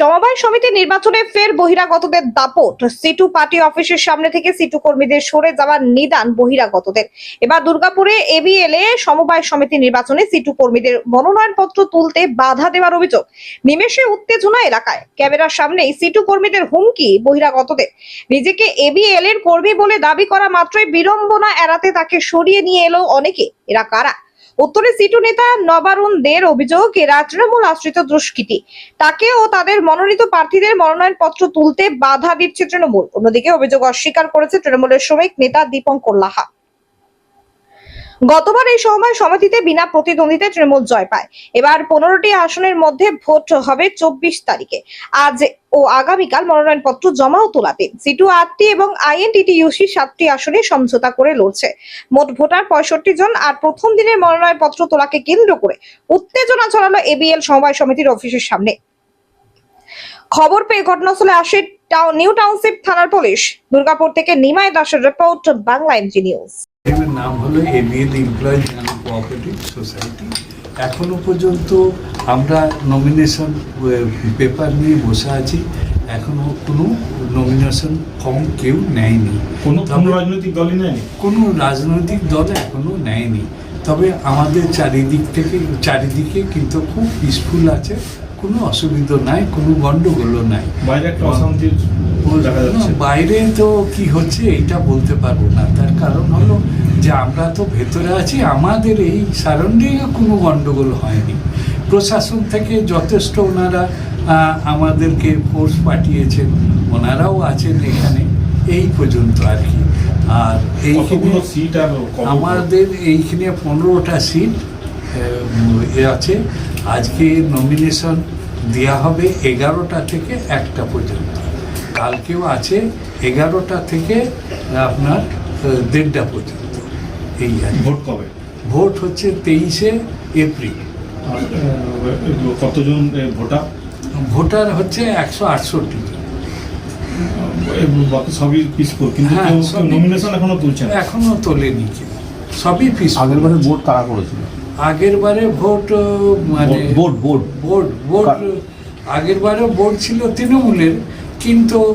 সমবায় সমিতি নির্বাচনে ফের বহিরাগতদের দাপট। সিটু পার্টি অফিসের সামনে থেকে সিটু কর্মীদের সরে যাওয়ার নিদান বহিরাগতদের। এবার দুর্গাপুরে এবিএল এ সমবায় সমিতি নির্বাচনে সিটু কর্মীদের মনোনয়নপত্র তুলতে বাধা দেওয়ার অভিযোগ নিমেষে উত্তেজনা এলাকায়। ক্যামেরার সামনেই সিটু কর্মীদের হুমকি বহিরাগতদের। নিজেকে এবিএল এর কর্মী বলে দাবি করা মাত্রই বিড়ম্বনা এড়াতে তাকে সরিয়ে নিয়ে এলো অনেকে। এরা কারা? উত্তরে সিটু নেতা নবারুণ দের অভিযোগ এরা তৃণমূল আশ্রিত দুষ্কৃতি। তাকে ও তাদের মনোনীত প্রার্থীদের মনোনয়নপত্র তুলতে বাধা দিচ্ছে তৃণমূল। অন্যদিকে অভিযোগ অস্বীকার করেছে তৃণমূলের শ্রমিক নেতা দীপঙ্কর লাহা। গতবার এই সময় সমিতিতে বিনা প্রতিদ্বন্দ্বিতায় তৃণমূল জয় পায়। এবার পনেরোটি আসনের মধ্যে ভোট হবে চব্বিশ তারিখে। আজ ও আগামীকাল মনোনয়নপত্র জমাও তোলাতে সিটু আটটি এবং আইএনটিটিইউসি সাতটি আসনে সমঝোতা করে লড়ছে। মোট ভোটার পঁয়ষট্টি জন আর প্রথম দিনের মনোনয়নপত্র তোলাকে কেন্দ্র করে উত্তেজনা ছড়ালো এবিএল সমবায় সমিতির অফিসের সামনে। খবর পেয়ে ঘটনাস্থলে আসে নিউ টাউনশিপ থানার পুলিশ। দুর্গাপুর থেকে নিমাই দাসের রিপোর্ট, বাংলা এমজি নিউজ। এর নাম হলো ABL employees and cooperative society এখনও পর্যন্ত আমরা নমিনেশন পেপার নিয়ে বসে আছি। এখনও কোনো নমিনেশন ফর্ম কেউ নেয়নি। কোনো রাজনৈতিক দলই নেয়নি? কোনো রাজনৈতিক দল এখনও নেয়নি। তবে আমাদের চারিদিক থেকে চারিদিকে কিন্তু খুব পিসফুল আছে। কোনো অসুবিধা নাই কোনো গণ্ডগোলও নাই। বাইরে একটা অশান্তির দেখা যাচ্ছে। বাইরে তো কি হচ্ছে এইটা বলতে পারব না। তার কারণ হলো যে আমরা তো ভেতরে আছি আমাদের এই সারাউন্ডিংয়ে কোনো গন্ডগোল হয়নি। প্রশাসন থেকে যথেষ্ট ওনারা আমাদেরকে ফোর্স পাঠিয়েছেন। ওনারাও আছেন এখানে এই পর্যন্ত আর কি। আর এইখানে সিট আর আমাদের এইখানে পনেরোটা সিট আছে। আজকে নমিনেশন দেওয়া হবে এগারোটা থেকে একটা পর্যন্ত। কালকেও আছে এগারোটা থেকে আপনার দেড়টা পর্যন্ত। এই আর ভোট কবে? ভোট হচ্ছে তেইশে এপ্রিল। কতজন ভোটার? ভোটার হচ্ছে একশো আটষট্টি সবই কিন্তু হ্যাঁ, সবই- নমিনেশন এখনও তুলছে না। এখনও তোলেনি কেউ। সবই পিস আগের বারে ভোট কারা করেছিল? আগের বারে ভোট মানে ভোট ভোট বোর্ড কা- আগের বারে বোর্ড ছিল তৃণমূলের। কিন্তু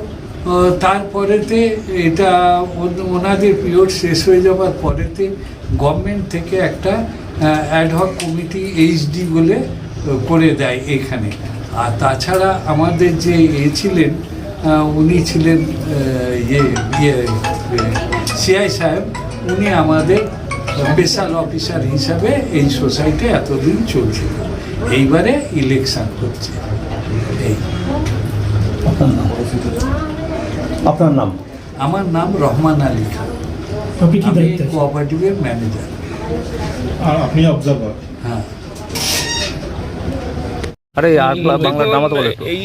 তারপরেতে এটা ওন- ওনাদের পিরিয়ড শেষ হয়ে যাওয়ার পরেতে গভর্নমেন্ট থেকে একটা অ্যাডহক কমিটি এইচডি বলে করে দেয় এখানে। আর তাছাড়া আমাদের যে এ ছিলেন উনি ছিলেন ইয়ে ইয়ে সিআই সাহেব, উনি আমাদের স্পেশাল অফিসার হিসাবে এই সোসাইটি এতদিন চলছিল। এইবারে ইলেকশন হচ্ছে। আপনার নাম? আপনার নাম? আমার নাম রহমান আলী খান। আপনি কি আমি কোঅপারেটিভের ম্যানেজার আর আপনি অবজারভার হ্যাঁ। আরে আর বাংলার নাম তো বলে। এই।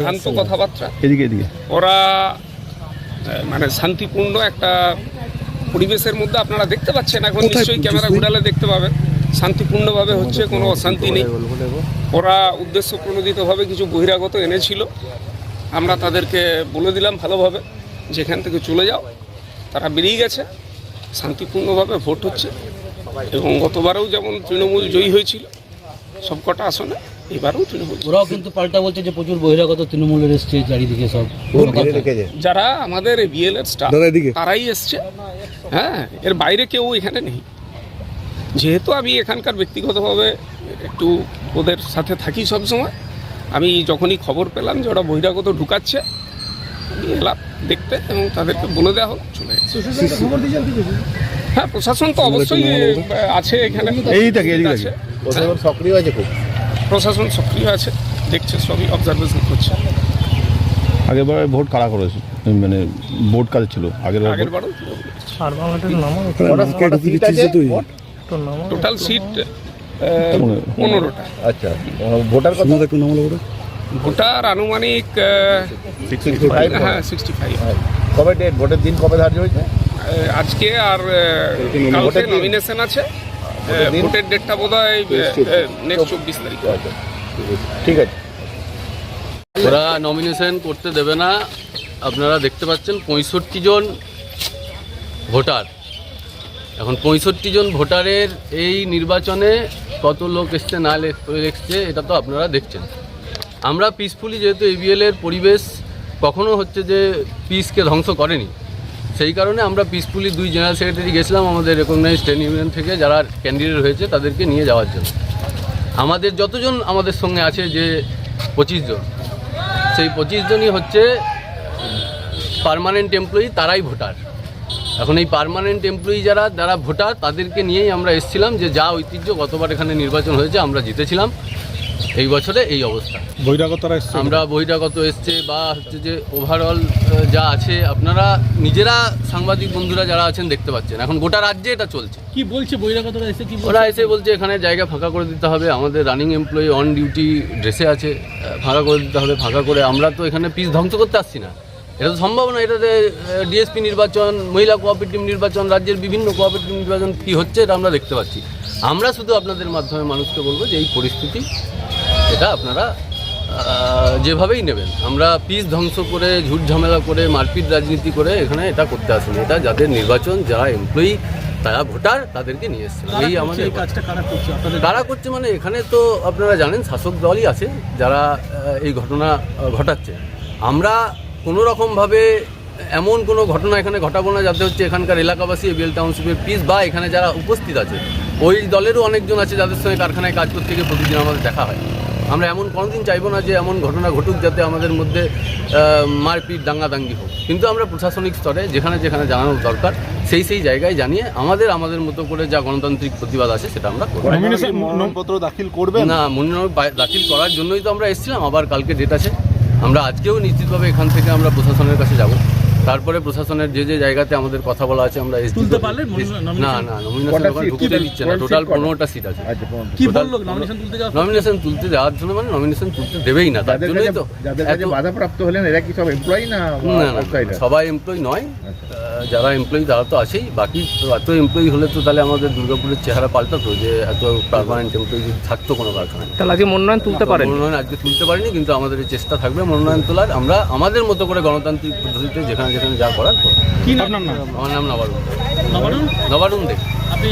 ভ্রান্ত কথাবার্তা। এদিকে এদিকে। ওরা মানে শান্তিপূর্ণ একটা পরিবেশের মধ্যে আপনারা দেখতে পাচ্ছেন। এখন নিশ্চয়ই ক্যামেরা ঘুরালে দেখতে পাবেন। শান্তিপূর্ণভাবে হচ্ছে কোনো অশান্তি নেই। ওরা উদ্দেশ্য প্রণোদিতভাবে কিছু বহিরাগত এনেছিল। আমরা তাদেরকে বলে দিলাম ভালোভাবে যেখান থেকে চলে যাও তারা বেরিয়ে গেছে। শান্তিপূর্ণভাবে ভোট হচ্ছে এবং গতবারেও যেমন তৃণমূল জয়ী হয়েছিল সবকটা আসনে এবারেও তৃণমূল ওরাও কিন্তু পাল্টা বলছে যে প্রচুর বহিরাগত তৃণমূলের এসছে চারিদিকে সব। যারা আমাদের বিএল এর স্টাফ তারাই এসছে। হ্যাঁ এর বাইরে কেউ এখানে নেই। যেহেতু আমি এখানকার ব্যক্তিগতভাবে একটু ওদের সাথে থাকি সব সময় আমি যখনই খবর পেলাম যে ওরা বহিরাগত ঢুকাচ্ছে আমি এলাম দেখতে এবং তাদেরকে বলে দেওয়া হলো চলে হ্যাঁ প্রশাসন তো অবশ্যই আছে এখানে। আছে। সক্রিয় আছে প্রশাসন সক্রিয় আছে দেখছে সবই অবজারভেশন করছে। আগের বারে ভোট কারা করেছে? মানে ভোট কাদের ছিল? আগের বার টোটাল সিট পনেরোটা। আচ্ছা ভোটার কত? একটু ভোটার। আনুমানিক হ্যাঁ সিক্সটি ফাইভ কবে ডেট ভোটের দিন কবে ধার্য হয়েছে? আজকে আর কালকে নমিনেশন আছে। ভোটের ডেটটা বোধ হয় নেক্সট চব্বিশ তারিখ। ঠিক আছে। ওরা নমিনেশন করতে দেবে না। আপনারা দেখতে পাচ্ছেন পঁয়ষট্টি জন ভোটার। এখন পঁয়ষট্টি জন ভোটারের এই নির্বাচনে কত লোক এসছে, না এসছে এটা তো আপনারা দেখছেন। আমরা পিসফুলি যেহেতু এবিএল এর পরিবেশ, কখনো হচ্ছে যে পিসকে ধ্বংস করেনি। সেই কারণে আমরা পিসফুলি দুই জেনারেল সেক্রেটারি গেছিলাম আমাদের রেকগনাইজ ট্রেন ইউনিয়ন থেকে, যারা ক্যান্ডিডেট হয়েছে, তাদেরকে নিয়ে যাওয়ার জন্য। আমাদের যতজন আমাদের সঙ্গে আছে যে পঁচিশ জন, সেই পঁচিশ জনই হচ্ছে পার্মানেন্ট এমপ্লয়ি তারাই ভোটার। এখন এই পার্মানেন্ট এমপ্লয়ি যারা যারা ভোটার তাদেরকে নিয়েই আমরা এসেছিলাম যে যা ঐতিহ্য গতবার এখানে নির্বাচন হয়েছে আমরা জিতেছিলাম। এই বছরে এই অবস্থা। বহিরাগতরা এসছে আমরা বহিরাগত এসছে বা হচ্ছে যে ওভারঅল যা আছে আপনারা নিজেরা সাংবাদিক বন্ধুরা যারা আছেন দেখতে পাচ্ছেন। এখন গোটা রাজ্যে এটা চলছে। কি বলছে বহিরাগতরা? এসে কি ওরা এসে বলছে এখানে জায়গা ফাঁকা করে দিতে হবে আমাদের রানিং এমপ্লয়ি অন ডিউটি ড্রেসে আছে ফাঁকা করে দিতে হবে ফাঁকা করে আমরা তো এখানে পিস ধ্বংস করতে আসছি না। এটা তো সম্ভব না এটাতে ডিএসপি নির্বাচন মহিলা কোঅপারেটিভ নির্বাচন রাজ্যের বিভিন্ন কোঅপারেটিভ নির্বাচন কী হচ্ছে এটা আমরা দেখতে পাচ্ছি। আমরা শুধু আপনাদের মাধ্যমে মানুষকে বলব যে এই পরিস্থিতি এটা আপনারা যেভাবেই নেবেন। আমরা পিস ধ্বংস করে ঝুট ঝামেলা করে মারপিট রাজনীতি করে এখানে এটা করতে আসেনি। এটা যাদের নির্বাচন যারা এমপ্লয়ি তারা ভোটার তাদেরকে নিয়ে এসছে এই আমাদের এই কাজটা কারা করছে? আপনাদের করছে মানে এখানে তো আপনারা জানেন শাসক দলই আছে যারা এই ঘটনা ঘটাচ্ছে। আমরা কোনো রকমভাবে এমন কোনো ঘটনা এখানে ঘটাবো না যাতে হচ্ছে এখানকার এলাকাবাসী এবিএল টাউনশিপের পিস বা এখানে যারা উপস্থিত আছে ওই দলেরও অনেকজন আছে যাদের সঙ্গে কারখানায় কাজ করতে গিয়ে প্রতিদিন আমাদের দেখা হয়। আমরা এমন কোনোদিন চাইব না যে এমন ঘটনা ঘটুক যাতে আমাদের মধ্যে মারপিট দাঙ্গাদাঙ্গি হোক। কিন্তু আমরা প্রশাসনিক স্তরে যেখানে যেখানে জানানোর দরকার সেই সেই জায়গায় জানিয়ে আমাদের আমাদের মতো করে যা গণতান্ত্রিক প্রতিবাদ আছে সেটা আমরা করব। মনোনয়নপত্র দাখিল করবে না মনোনয়ন দাখিল করার জন্যই তো আমরা এসেছিলাম আবার কালকে ডেট আছে। আমরা আজকেও নিশ্চিতভাবে এখান থেকে আমরা প্রশাসনের কাছে যাব। তারপরে প্রশাসনের যে যে জায়গাতে আমাদের কথা বলা আছে আমরা তুলতে পারলেন? না না নমিনেশন ওখানে ঢুকতে দিচ্ছে না। টোটাল পনেরোটা সিট আছে। আচ্ছা কি বলল? নমিনেশন তুলতে যাওয়ার নমিনেশন তুলতে যাওয়ার জন্য মানে নমিনেশন তুলতে দেবেই না তার জন্যই তো যাদের কাছে বাধাপ্রাপ্ত হলেন এরা কি সব এমপ্লয়ি না? সবাই এমপ্লয়ি নয়। যারা এমপ্লয়ি তারা তো আছেই। বাকি এত এমপ্লয়ি হলে তো তাহলে আমাদের দুর্গাপুরের চেহারা পাল্টাতো যে এত পার্মানেন্ট এমপ্লয়ি যদি থাকতো কোনো কারখানায়। তাহলে আজকে মনোনয়ন তুলতে পারেন? মনোনয়ন আজকে তুলতে পারিনি কিন্তু আমাদের এই চেষ্টা থাকবে মনোনয়ন তোলার। আমরা আমাদের মতো করে গণতান্ত্রিক পদ্ধতিতে যেখানে যেখানে যা করার করব। কি আপনার নাম? আমার নাম নবারুণ। নবারুণ? নবারুণ দেব আপনি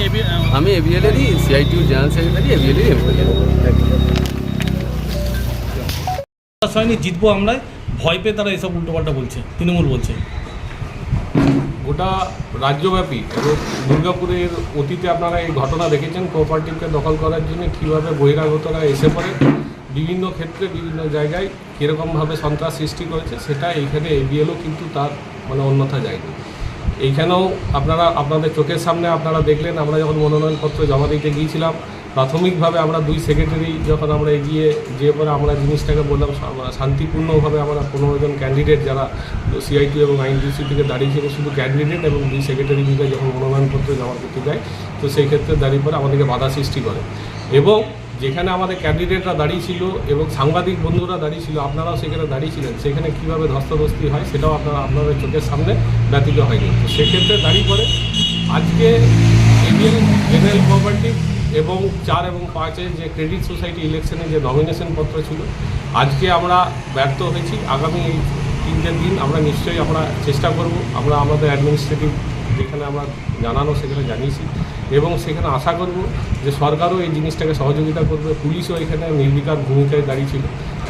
আমি এবিএল এরই সিআইটিউ জেনারেল সেক্রেটারি এবিএল এর হয়নি জিতবো আমরা ভয় পেয়ে তারা এসব উল্টোপাল্টা বলছে। তৃণমূল বলছে। গোটা রাজ্যব্যাপী এবং দুর্গাপুরের অতীতে আপনারা এই ঘটনা দেখেছেন কোঅপারেটিভকে দখল করার জন্য কীভাবে বহিরাগতরা এসে পড়ে। বিভিন্ন ক্ষেত্রে বিভিন্ন জায়গায় কীরকমভাবে সন্ত্রাস সৃষ্টি করেছে, সেটা এইখানে এবিএলও কিন্তু তার মানে অন্যথা যায়নি এইখানেও আপনারা, আপনাদের চোখের সামনে আপনারা দেখলেন, আমরা যখন মনোনয়নপত্র জমা দিতে গিয়েছিলাম, প্রাথমিকভাবে আমরা দুই সেক্রেটারি যখন আমরা এগিয়ে যে পরে আমরা জিনিসটাকে বললাম শান্তিপূর্ণভাবে আমরা পনেরো জন ক্যান্ডিডেট যারা সিআইটি এবং আইনডিসি থেকে দাঁড়িয়েছিল, শুধু ক্যান্ডিডেট এবং দুই সেক্রেটারি মিলে যখন মনোনয়নপত্র জমা করতে যায়, তো সেই ক্ষেত্রে দাঁড়িয়ে পরে আমাদেরকে বাধা সৃষ্টি করে। এবং যেখানে আমাদের ক্যান্ডিডেটরা দাঁড়িয়ে ছিল এবং সাংবাদিক বন্ধুরা দাঁড়িয়ে ছিল, আপনারাও সেখানে দাঁড়িয়ে ছিলেন। সেখানে কীভাবে ধস্তাধস্তি হয় সেটাও আপনারা, আপনাদের চোখের সামনে ব্যতীত হয়নি। তো সেক্ষেত্রে দাঁড়িয়ে পড়ে। আজকে এবিএল জেনারেল কোঅপারেটিভ এবং চার এবং পাঁচের যে ক্রেডিট সোসাইটি ইলেকশনের যে নমিনেশন পত্র ছিল, আজকে আমরা ব্যর্থ হয়েছি। আগামী এই তিনটে দিন আমরা নিশ্চয়ই আমরা চেষ্টা করব, আমরা আমাদের অ্যাডমিনিস্ট্রেটিভ যেখানে আমরা জানানো, সেখানে জানিয়েছি এবং সেখানে আশা করব যে সরকারও এই জিনিসটাকে সহযোগিতা করবে। পুলিশও এখানে নির্বিকার ভূমিকায় দাঁড়িয়েছিল।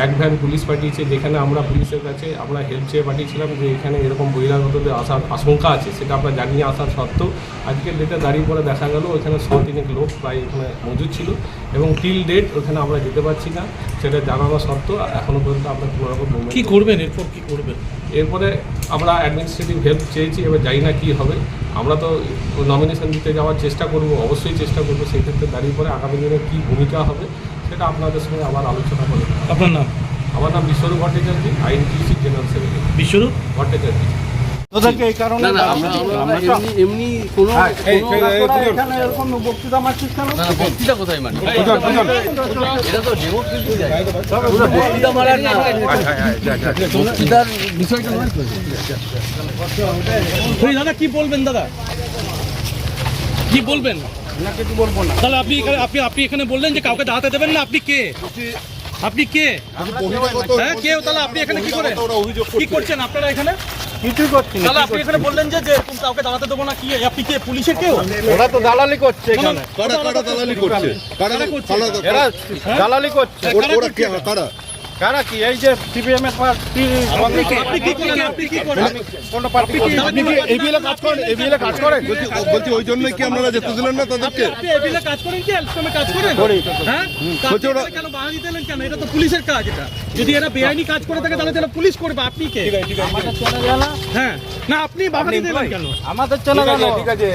এক ভ্যান পুলিশ পাঠিয়েছে, যেখানে আমরা পুলিশের কাছে আমরা হেল্প চেয়ে পাঠিয়েছিলাম যে এখানে এরকম বহিরাগতদের আসার আশঙ্কা আছে, সেটা আমরা জানিয়ে আসার সত্ত্বেও আজকের ডেটে দাঁড়িয়ে পরে দেখা গেল, ওখানে তিনেক লোক প্রায় এখানে মজুদ ছিল এবং টিল ডেট ওখানে আমরা যেতে পারছি না, সেটা জানানো সত্ত্বেও এখনও পর্যন্ত আমরা কোনো রকম movement কি করবেন? এরপর কি করবেন? এরপরে আমরা অ্যাডমিনিস্ট্রেটিভ হেল্প চেয়েছি এবার জানি না কী হবে। আমরা তো নমিনেশন দিতে যাওয়ার চেষ্টা করব অবশ্যই চেষ্টা করব সেই ক্ষেত্রে দাঁড়িয়ে পরে আগামী দিনে কী ভূমিকা হবে সেটা আপনাদের সঙ্গে আবার আলোচনা করে আপনার নাম? আমার নাম Bishwarup Bhattacharya INTC general secretary. Bishwarup? Bhattacharya. কোনো বক্তৃতা কোথায় মানে? এটা তো বক্তৃতা মারার না। বক্তৃতার বিষয়টা নয় দাদা কি বলবেন দাদা? কি বলবেন? তাহলে আপনি এখানে আপনি আপনি এখানে বললেন যে কাউকে দাঁড়াতে দেবেন না আপনি কে? আপনি কে? হ্যাঁ কেউ তাহলে আপনি এখানে কি করেন? কি করছেন আপনারা এখানে? কিছুই করছেন তাহলে আপনি এখানে বললেন যে যে এরকম কাউকে দাঁড়াতে দেবো না কি? আপনি কে? পুলিশের কেউ? ওরা তো দালালি করছে এখানে। কারা কারা দালালি করছে? কারা করছে? দালালি করছে। ওরা কে? কারা? কারা কি? এই যে সিপিএম এর পার্টি আপনি কে? আপনি কি করেন আপনি কি করেন? কোন পার্টি আপনি কি এবিএল কাজ করেন? এবিএল কাজ করেন? বলছি ওই জন্যই কি আপনারা যেতে দিলেন না তাদেরকে? আপনি এবিলে কাজ করেন কি? এলসমে কাজ করেন? হ্যাঁ? বলছি ওরা- কেন বাধা দিতেলেন কেন? এটা তো পুলিশের কাজ এটা। যদি এরা বেআইনি কাজ করে থাকে তাহলে তাহলে পুলিশ করবে। আপনি কে? হ্যাঁ। না আপনি বাধা দিতেলেন কেন? আমাদের চলে গেল ঠিক আছে।